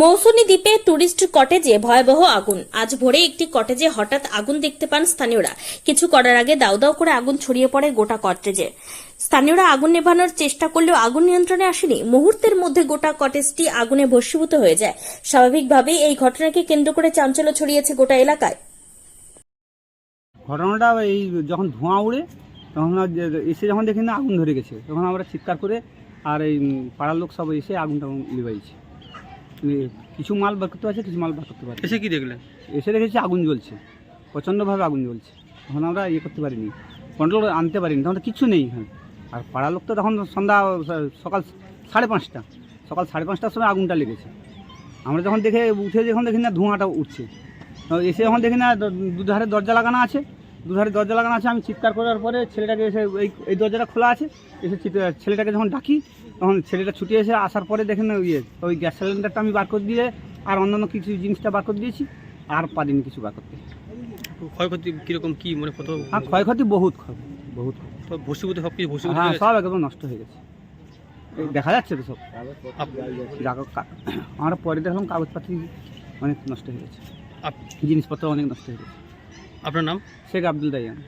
মৌসুমী দ্বীপে টুরিস্ট কটেজে ভয়াবহ আগুন। আজ ভোরে একটি কটেজে হঠাৎ আগুন দেখতে পান স্থানীয়রা। কিছু করার আগে দাউ দাউ করে আগুন ছড়িয়ে পড়ে গোটা কটেজে। স্থানীয়রা আগুন নেভানোর চেষ্টা করলেও আগুন নিয়ন্ত্রণে আসেনি। মুহূর্তের মধ্যে গোটা কটেজটি আগুনে ভস্মীভূত হয়ে যায়। স্বাভাবিকভাবেই এই ঘটনাকে কেন্দ্র করে চাঞ্চল্য ছড়িয়েছে গোটা এলাকায়। ঘটনাটা এই যখন ধোঁয়া উড়ে তখন এসে যখন দেখি না আগুন ধরে গেছে। তখন আমরা চিৎকার করে আর এই পাড়ার লোক সব এসে আগুনটা লিবাইছে এ, কিছু মাল বার করতে পারছে কিছু মাল বার করতে পারছে এসে কি দেখলেন? এসে দেখেছি আগুন জ্বলছে প্রচণ্ডভাবে আগুন জ্বলছে। তখন আমরা ইয়ে করতে পারিনি কন্ট্রোল আনতে পারিনি তখন তো কিচ্ছু নেই এখানে। আর পাড়ার লোক তো তখন সন্ধ্যা সকাল সাড়ে পাঁচটা সকাল সাড়ে পাঁচটার সময় আগুনটা লেগেছে। আমরা যখন দেখে উঠে যখন দেখি না ধোঁয়াটা উঠছে। এসে যখন দেখি না দুধারে দরজা লাগানো আছে দুধারে দরজা লাগানো আছে আমি চিৎকার করার পরে ছেলেটাকে এসে এই এই দরজাটা খোলা আছে এসে ছেলেটাকে যখন ডাকি তখন ছেলেটা ছুটে এসে আসার পরে দেখেন ইয়ে ওই গ্যাস সিলিন্ডারটা আমি বার করে দিয়ে আর অন্যান্য কিছু জিনিসটা বার করে দিয়েছি আর পারিনি কিছু বার করতে। ক্ষয়ক্ষতি কীরকম কী মানে কত আর ক্ষয়ক্ষতি বহুত ক্ষয় বহুত। তো ভসীভূত সব কিছু ভসীভূত হ্যাঁ সব একদম নষ্ট হয়ে গেছে। দেখা যাচ্ছে তো সব। আমরা পরে দেখলাম কাগজপাতি অনেক নষ্ট হয়ে গেছে। জিনিসপত্র অনেক নষ্ট হয়ে গেছে। আপনার নাম? শেখ আব্দুল দাইয়ান